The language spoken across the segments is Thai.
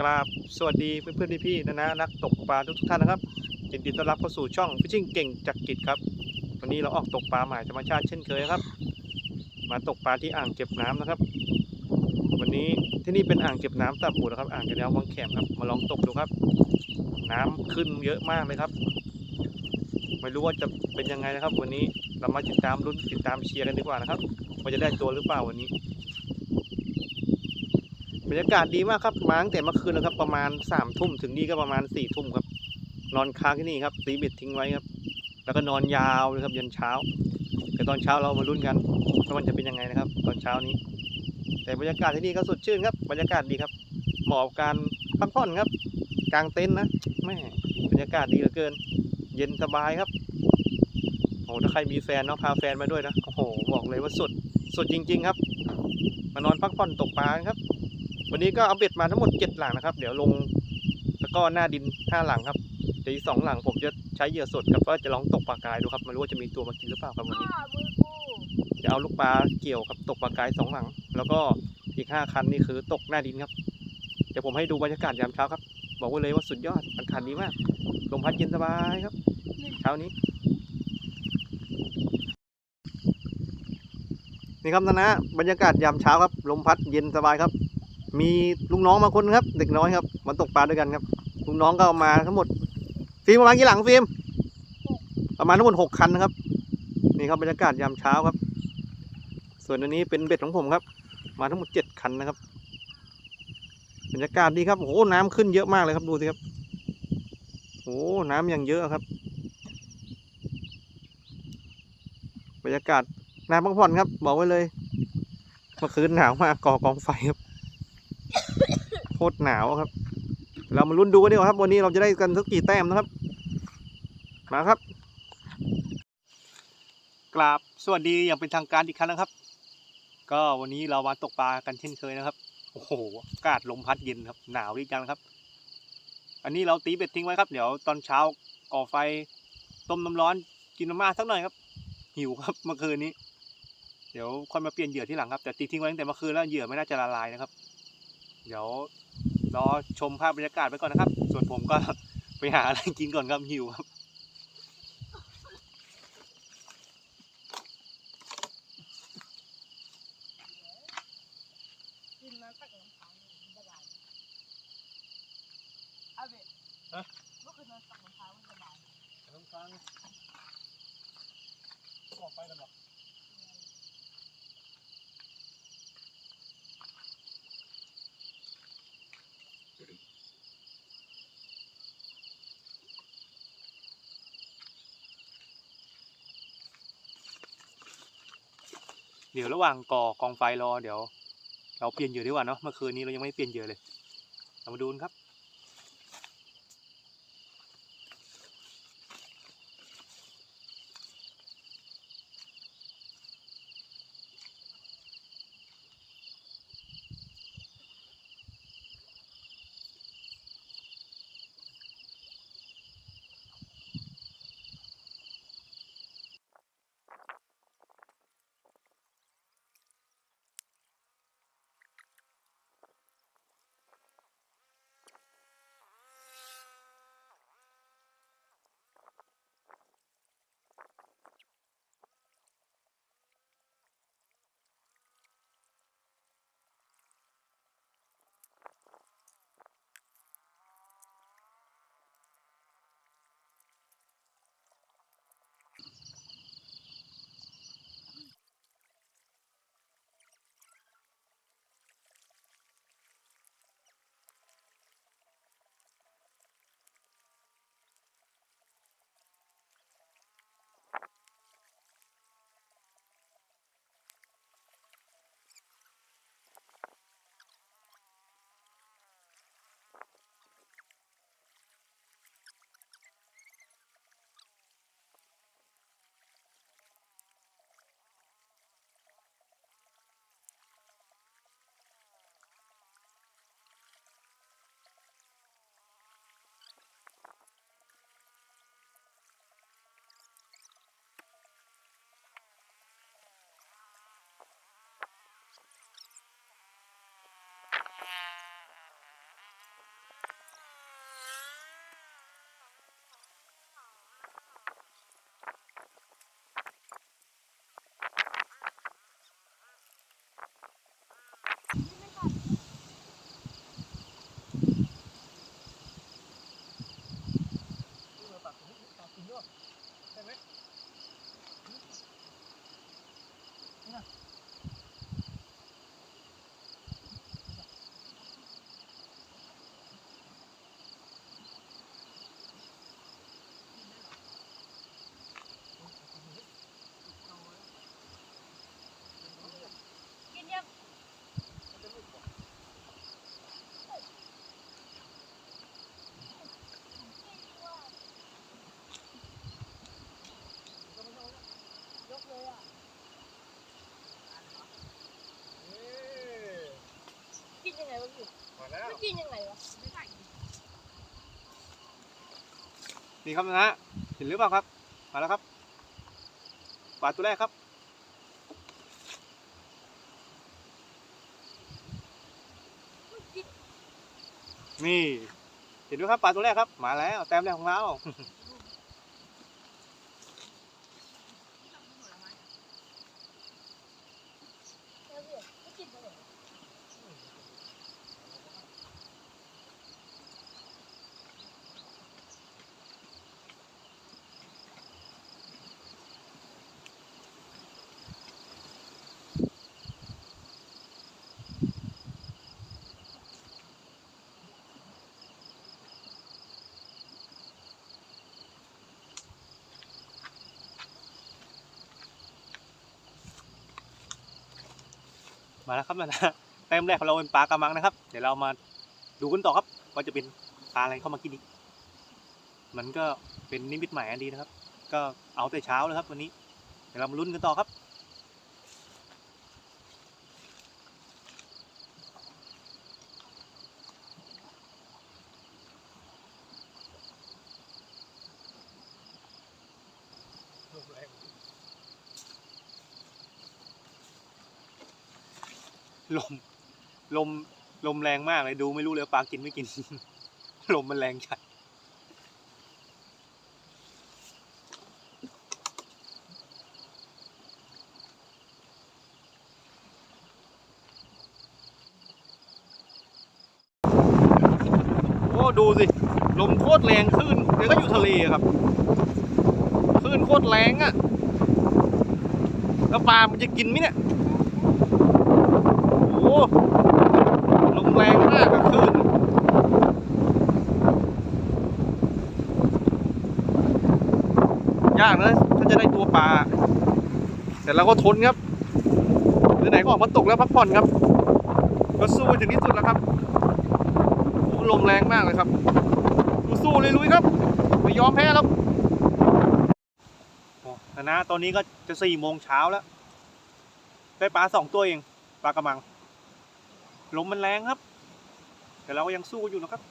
กราบสวัสดีเพื่อนๆพี่ๆนะนะนักตกปลาทุกท่านนะครับยินดีต้อนรับเข้าสู่ช่องฟิชชิ่งเก่งจักรกิจครับวันนี้เราออกตกปลาหมายธรรมชาติเช่นเคยครับ มาตกปลาที่อ่างเก็บน้ำนะครับ วันนี้ที่นี่เป็นอ่างเก็บน้ำตาปูนะครับ อ่างเก็บน้ำวังแขมครับมาลองตกดูครับ น้ำขึ้นเยอะมากเลยครับ ไม่รู้ว่าจะเป็นยังไงนะครับ วันนี้เรามาติดตามรุ่นติดตามเชียร์กันดีกว่านะครับว่าจะได้ตัวหรือเปล่าวันนี้ บรรยากาศดีมากครับมาตั้งแต่เมื่อคืนนะครับ ประมาณสามทุ่มถึงนี่ก็ประมาณสี่ทุ่มครับ นอนค้างที่นี่ครับตีบิดทิ้งไว้ครับ แล้วก็นอนยาวเลยครับยันเช้า แต่ตอนเช้าเรามาลุ้นกันว่ามันจะเป็นยังไงนะครับ ตอนเช้านี้ แต่บรรยากาศที่นี่ก็สดชื่นครับบรรยากาศดีครับ เหมาะกับการพักผ่อนครับกลางเต็นท์นะแม่บรรยากาศดีเหลือเกิน เย็นสบายครับโอ้ถ้าใครมีแฟนเนาะพาแฟนมาด้วยนะโอ้โหบอกเลยว่าสุดสุดจริง ๆ ครับ มานอนพักผ่อนตกปลาครับ วันนี้ก็เอาเบ็ดมาทั้งหมดเจ็ดหลังนะครับ เดี๋ยวลงแล้วก็หน้าดินห้าหลังครับเดี๋ยวอีกสองหลังผมจะใช้เหยื่อสดครับก็จะลองตกปลากายดูครับไม่รู้ว่าจะมีตัวมากินหรือเปล่าครับวันนี้จะเอาลูกปลาเกี่ยวกับตกปลากายสองหลัง แล้วก็อีกห้าคันนี่คือตกหน้าดินครับเดี๋ยวผมให้ดูบรรยากาศยามเช้าครับ บอกไว้เลยว่าสุดยอดมันคันดีมากลมพัดเย็นสบายครับเช้านี้นี่ครับนะนะบรรยากาศยามเช้าครับ ลมพัดเย็นสบายครับ มีลุงน้องมาคนครับ เด็กน้อยครับมาตกปลาด้วยกันครับลุงน้องก็เอามาทั้งหมดฟิล์มประมาณกี่หลังฟิล์มประมาณทั้งหมดหกคันนะครับ นี่ครับบรรยากาศยามเช้าครับ ส่วนอันนี้เป็นเบ็ดของผมครับ มาทั้งหมดเจ็ดคันนะครับบรรยากาศดีครับโอ้โหน้ำขึ้นเยอะมากเลยครับดูสิครับโอ้โหน้ำอย่างเยอะครับบรรยากาศน่าพักผ่อนครับ บอกไว้เลยเมื่อคืนหนาวมากก่อกองไฟครับ โคตรหนาวครับ เรามาลุ้นดูกันดีกว่าครับ วันนี้เราจะได้กันสักกี่แต้มนะครับ มาครับ กราบสวัสดีอย่างเป็นทางการอีกครั้งนะครับ ก็วันนี้เรามาตกปลากันเช่นเคยนะครับ โอ้โหอากาศลมพัดเย็นครับ หนาวดีจังครับ อันนี้เราตีเบ็ดทิ้งไว้ครับ เดี๋ยวตอนเช้าก่อไฟต้มน้ำร้อนกินมาม่าสักหน่อยครับ หิวครับเมื่อคืนนี้ เดี๋ยวค่อยมาเปลี่ยนเหยื่อที่หลังครับแต่ตีทิ้งไว้ตั้งแต่เมื่อคืนแล้วเหยื่อไม่น่าจะละลายนะครับ เดี๋ยวรอชมภาพบรรยากาศไปก่อนนะครับ ส่วนผมก็ไปหาอะไรกินก่อนครับหิวครับ กินน้ำตักน้ำค้างมันจะบายเอาเบ็ด ฮะ เมื่อคืนนอนตักน้ำค้างมันจะบาย น้ำค้างออกไปกันหรอเดี๋ยวระหว่างก่อกองไฟรอเดี๋ยว เราเปลี่ยนเหยื่อดีกว่าเนาะเมื่อคืนนี้เรายังไม่เปลี่ยนเหยื่อเลย เรามาดูนครับ กินยังไงวะนี่ครับนะฮะเห็นหรือเปล่าครับ มาแล้วครับปลาตัวแรกครับ นี่ เห็นด้วยครับปลาตัวแรกครับ มาแล้ว แต้มแรกของเรา แล้วพี่ไม่กินยังไง มาแล้วครับนะแต้มแรกของเราเป็นปลากระมังนะครับ เดี๋ยวเรามาดูกันต่อครับว่าจะเป็นปลาอะไรเข้ามากินอีก มันก็เป็นนิมิตหมายอันดีนะครับ ก็เอาแต่เช้าเลยครับ วันนี้ เดี๋ยวเรามาลุ้นกันต่อครับ ลม ลม ลมแรงมากเลยดูไม่รู้เลยว่าปลากินไม่กิน ลมมันแรงจัดโอ้ดูสิ ลมโคตรแรงคลื่นเดี๋ยวก็อยู่ทะเลครับคลื่นโคตรแรงอะแล้วปลามันจะกินไหมเนี่ย ลมแรงมากกับคืนยากนะถ้าจะได้ตัวปลาแต่เราก็ทนครับหรือไหนก็ออกมาตกแล้วพักผ่อนครับ ก็สู้ถึงที่สุดแล้วครับลมแรงมากเลยครับ สู้ๆเลยลุยครับ ไม่ยอมแพ้แล้วนะตอนนี้ก็จะสี่โมงเช้าแล้ว ได้ปลาสองตัวเอง ปลากระมัง ลมมันแรงครับ แต่เราก็ยังสู้อยู่นะครับ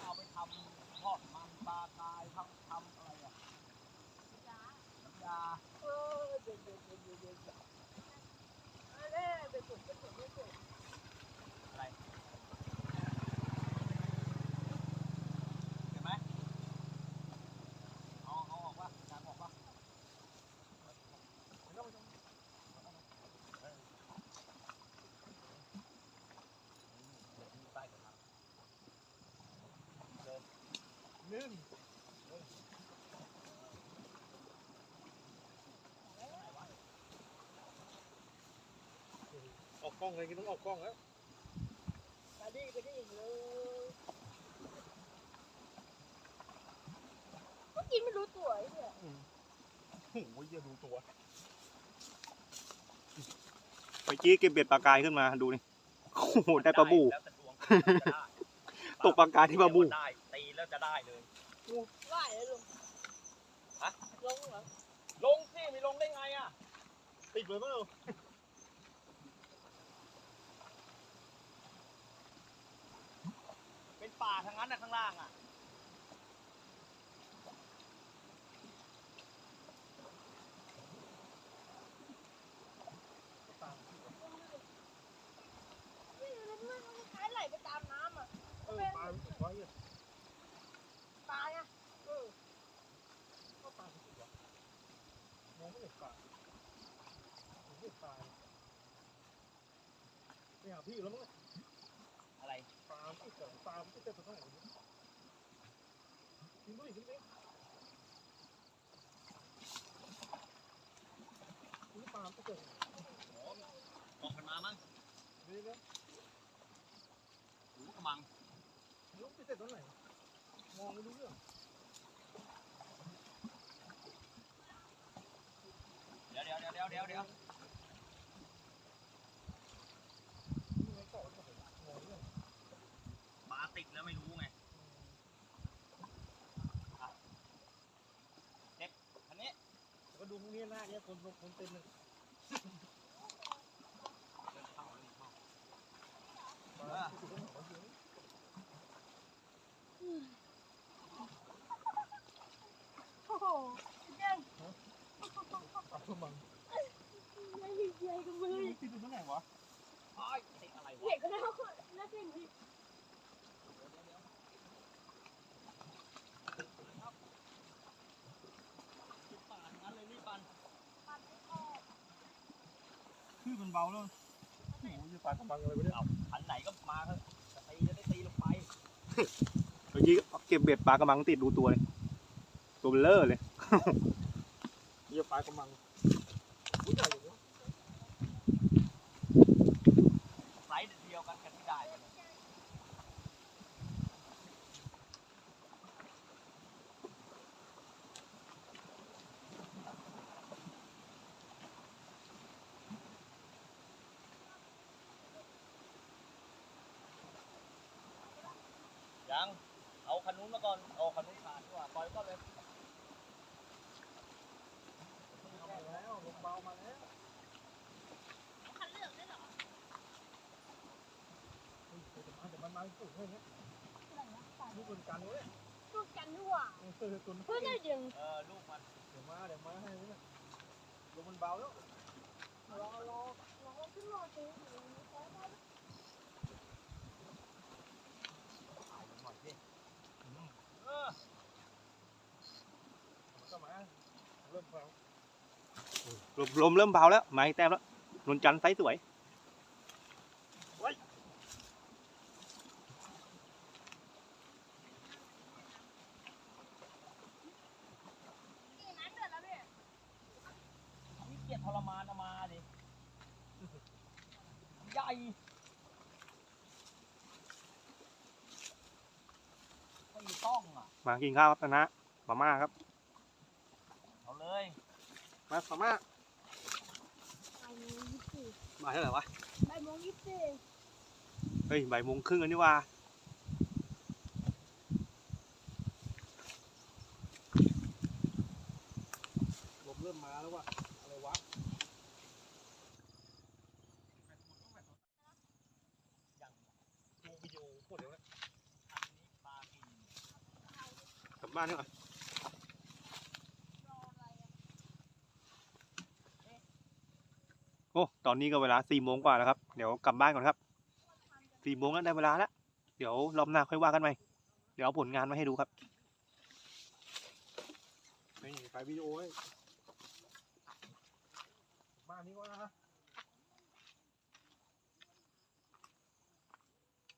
เอาไปทำทอดมันปลาตายทำทำอะไรอะน้ำยา เออเดี๋ยวเดี๋ยวเดี๋ยวเดี๋ยวเดี๋ยวเอาเลยไปสุดไปสุดไปสุด เห็นไหมเอาเอาออกว่าจานออกว่า นึ่งออกกล้องเลยกินต้องออกกล้องแล้วไปดิไปดิเลยมันกินไม่รู้ตัวไอ้เนี่ยโอ้ยอย่าดูตัวเมื่อกี้เก็บเบ็ดปลากายขึ้นมาดูนี่โอ้โหได้ปลาบูแล้วแต่ดวงจะได้ตกปลากายที่ปลาบู ได้ตี แล้วจะได้เลยว่ายเลยลุงฮะลงเหรอลงสิไม่ลงได้ไงอะติดเลยมั้งเป็นป่าทั้งนั้นนะข้างล่างอะ เฮ้ยมันมันมันคล้ายไหลไปตามน้ำอะ เออปลาไว้อะ ตายอะเออ ก็ปลาสุดวะมองไม่เห็นปลา เนี่ยพี่แล้วมั้งอะไรปลาที่เกิดปลาที่เกิดตรงไหนกินด้วยกินด้วยกินปลาที่เกิดออกกันมามั้งนี่นะหรือกระมังลูกที่เกิดตรงไหนมองไม่รู้เรื่องเดี๋ยวเดี๋ยวเดี๋ยวเดี๋ยวเดี๋ยวเดี๋ยว นี่ไงก่อนมองเรื่อง ปลาติดแล้วไม่รู้ไงอะเด็กอันนี้ ก็ดูพวกนี้หน้า เนี่ยคนคนเต็มเลย เดินเข้าเดินเข้า ปลาที่เกิดตรงไหนวะเดี๋ยว โอ้โหเด้ง ปลาตัวมัง ไม่มีใครกับมือ ที่ดูตรงไหนวะ อ้ายติดอะไรวะ เด็กก็แล้วแล้วสิ่งที่ ติดปลาทั้งนั้นเลยนี่ปัน ปัดไม่ออก คือมัน เบาแล้วโอ้โหจะปลากระมังอะไรวะเนี่ยเอาขันไหนก็มาเถอะจะตีจะได้ตีลงไปเมื่อกี้เก็บเบ็ดปลากระมังติดดูตัวเลย ตัวเบลเลอร์เลยนี่ปลากระมังอุ้ยใหญ่อยู่นะ ไซส์เดียวกันกันที่ได้กัน ยัง เอาคั นนู้นมาก่อนเอาคันนู้นขาดดีกว่าปล่อยก็เลยมาแล้วลงเบามาแล้วคันเลือกได้เหรอเฮ้ยแต่มันมาสูงเลยเนี่ยลูกเป็นกันเว้ยพูดกันด้วยเออตัวเพื่อนได้ยังเออลูกมันเดี๋ยวมาเดี๋ยวมาให้เนี่ยลมมันเบาแล้วรอรอรอขึ้นรอจริง ถ่ายมันหน่อยสิเออ มันก็มาเริ่มเบา ลมลมเริ่มเบาแล้วไม้แต้มแล้วนนจันทร์ไซส์สวยนี่น้ำเดือดแล้วพี่นี่เกียดทรมานเอามาดิใหญ่ไม่ต้องอะ มากินข้าวครับนะมาม่าครับเอาเลย มามาม่าใบโมงยี่สิบมาเท่าไหร่วะใบโมงยี่สิบเฮ้ยบ่ายโมงครึ่งแล้วนี่ว่าลมเริ่มมาแล้วว่ะ อะไรวะอย่างดูวิดีโอโคตรเร็วนะอันนี้ปลากินกลับบ้านดีกว่า รออะไรอะ โอ้ ตอนนี้ก็เวลาสี่โมงกว่าแล้วครับ เดี๋ยวกลับบ้านก่อนครับสี่โมงแล้วได้เวลาแล้ว เดี๋ยวรอบหน้าค่อยว่ากันใหม่ เดี๋ยวเอาผลงานมาให้ดูครับนี่ถ่ายวิดีโอไว้บ้านนี้ว่า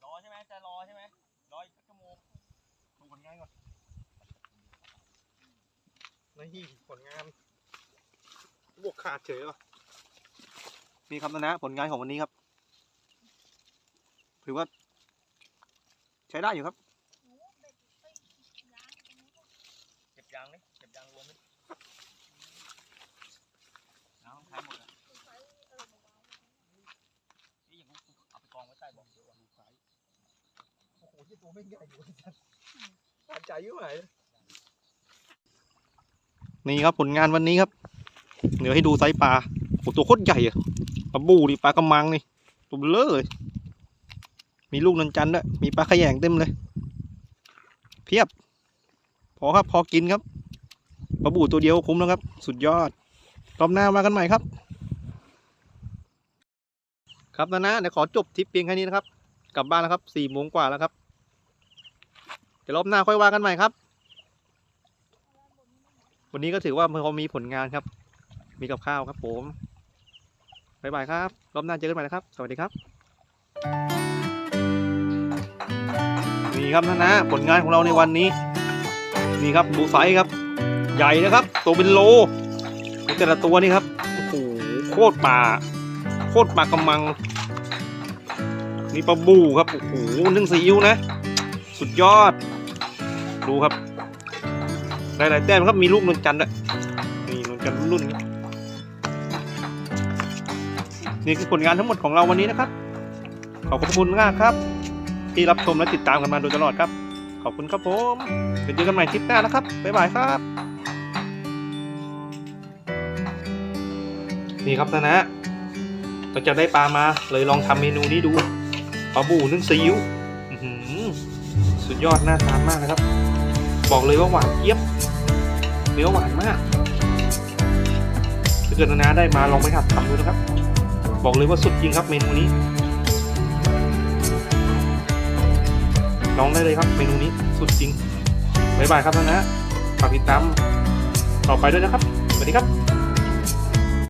รอใช่ไหมจะรอใช่ไหมรออีกสักชั่วโมงดูผลงานก่อนนี่ผลงานบวกขาดเฉยว่ะ นี่ครับนะนะผลงานของวันนี้ครับ ถือว่า ใช้ได้อยู่ครับหนูเบ็ดไปล้างตรงนี้ก็เก็บยางนี่เก็บยางรวมนี่น้ำใช้หมดเลยใช้เออเบานี่อย่างกูเอาไปกองไว้ใต้เบอกเดี๋ยวดูไซส์โอ้โหที่ตัวไม่ใหญ่อยู่จัดปันใจยุ่งไหนนี่ครับผลงานวันนี้ครับ เดี๋ยวให้ดูไซส์ปลาโอ้ตัวโคตรใหญ่อะ ปลาบูดิปลากระมังนี่ตัวเลอเลย มีลูกนันจันด้วย มีปลาขยงเต็มเลย เพียบ พอครับ พอกินครับ ปลาบูตัวเดียวคุ้มแล้วครับ สุดยอด รอบหน้ามากันใหม่ครับ ครับนะนะเดี๋ยวขอจบทริปเพียงแค่นี้นะครับ กลับบ้านแล้วครับ สี่โมงกว่าแล้วครับ เดี๋ยวรอบหน้าค่อยว่ากันใหม่ครับ วันนี้ก็ถือว่าพอมีผลงานครับ มีกับข้าวครับผม บายบายครับ รอบหน้าเจอกันใหม่นะครับ สวัสดีครับ นี่ครับท่านนะ ผลงานของเราในวันนี้ นี่ครับดูไซส์ครับ ใหญ่นะครับ ตัวเป็นโล แต่ละตัวนี่ครับ โอ้โห โคตรป่า โคตรป่ากำมังมีปลาบูครับ โอ้โหนึ่งซีอิ๊วนะ สุดยอด ดูครับ หลายๆแต้มครับ มีลูกนวลจันทร์ด้วยนี่นวลจันทร์รุ่นนี้ นี่คือผลงานทั้งหมดของเราวันนี้นะครับ ขอบคุณมากครับ ที่รับชมและติดตามกันมาโดยตลอดครับ ขอบคุณครับผมเดี๋ยวเจอกันใหม่คลิปหน้านะครับบ๊ายบายครับ นี่ครับนะนะเราจะได้ปลามาเลยลองทำเมนูนี้ดูปลาบูนึ่งซีอิ๊วสุดยอดน่าทานมากนะครับ บอกเลยว่าหวานเจี๊ยบเนื้อหวานมากถ้าเกิดนานาได้มาลองไปหัดทำดูนะครับ บอกเลยว่าสุดจริงครับเมนูนี้ ลองได้เลยครับเมนูนี้สุดจริงบ๊ายบายครับนนะฝากติดตามต่อไปด้วยนะครับ สวัสดีครับ